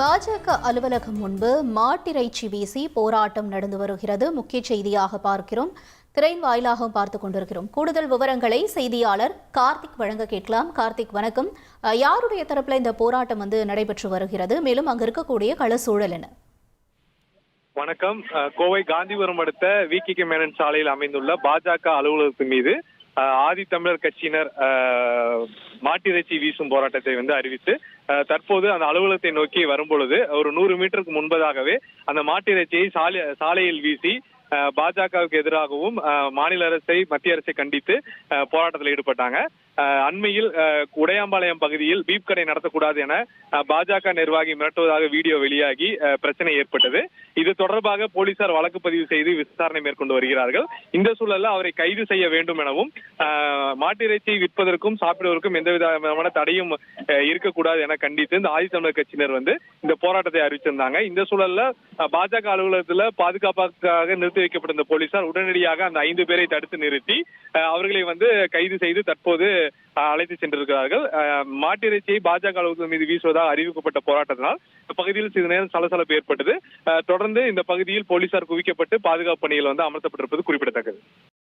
பாஜக அலுவலகம் முன்பு மாட்டிறைச்சி வீசி போராட்டம் நடந்து வருகிறது. முக்கிய செய்தியாக பார்க்கிறோம். திரையின் வாயிலாகவும் பார்த்து கொண்டிருக்கிறோம். கூடுதல் விவரங்களை செய்தியாளர் கார்த்திக் வழங்க கேட்கலாம். கார்த்திக் வணக்கம். யாருடைய தரப்புல இந்த போராட்டம் வந்து நடைபெற்று வருகிறது? மேலும் அங்க இருக்கக்கூடிய கள சூழல் என்ன? வணக்கம். கோவை காந்திபுரம் அடுத்த வி கே மேனன் சாலையில் அமைந்துள்ள பாஜக அலுவலகத்தின் மீது ஆதி ஆதித்தமிழர் கட்சியினர் மாட்டிறைச்சி வீசும் போராட்டத்தை வந்து அறிவித்து தற்போது அந்த அலுவலகத்தை நோக்கி வரும்பொழுது ஒரு நூறு மீட்டருக்கு முன்பதாகவே அந்த மாட்டிறைச்சியை சாலை சாலையில் வீசி அஹ், பாஜகவுக்கு எதிராகவும் மாநில அரசை மத்திய அரசை கண்டித்து அஹ், போராட்டத்தில் ஈடுபட்டாங்க. அண்மையில் உடையாம்பாளையம் பகுதியில் பீப் கடை நடத்தக்கூடாது என பாஜக நிர்வாகி மிரட்டுவதாக வீடியோ வெளியாகி பிரச்சனை ஏற்பட்டது. இது தொடர்பாக போலீசார் வழக்கு பதிவு செய்து விசாரணை மேற்கொண்டு வருகிறார்கள். இந்த சூழலில் அவரை கைது செய்ய வேண்டும் எனவும் மாட்டிறைச்சி விற்பதற்கும் சாப்பிடுவதற்கும் எந்த விதமான தடையும் இருக்கக்கூடாது என கண்டித்து இந்த ஆதித்தமிழர் கட்சியினர் வந்து இந்த போராட்டத்தை அறிவிச்சிருந்தாங்க. இந்த சூழல்ல பாஜக அலுவலகத்தில் பாதுகாப்பாக நிறுத்தி வைக்கப்பட்டிருந்த போலீசார் உடனடியாக அந்த ஐந்து பேரை தடுத்து நிறுத்தி அவர்களை வந்து கைது செய்து தற்போது அழைத்து சென்றிருக்கிறார்கள். அஹ், மாட்டிறைச்சியை பாஜக அலுவலகம் மீது வீசுவதாக அறிவிக்கப்பட்ட போராட்டத்தினால் இந்த பகுதியில் சிறிது நேரம் சலசலப்பு ஏற்பட்டது. தொடர்ந்து இந்த பகுதியில் போலீசார் குவிக்கப்பட்டு பாதுகாப்பு பணிகள் வந்து அமர்த்தப்பட்டிருப்பது குறிப்பிடத்தக்கது.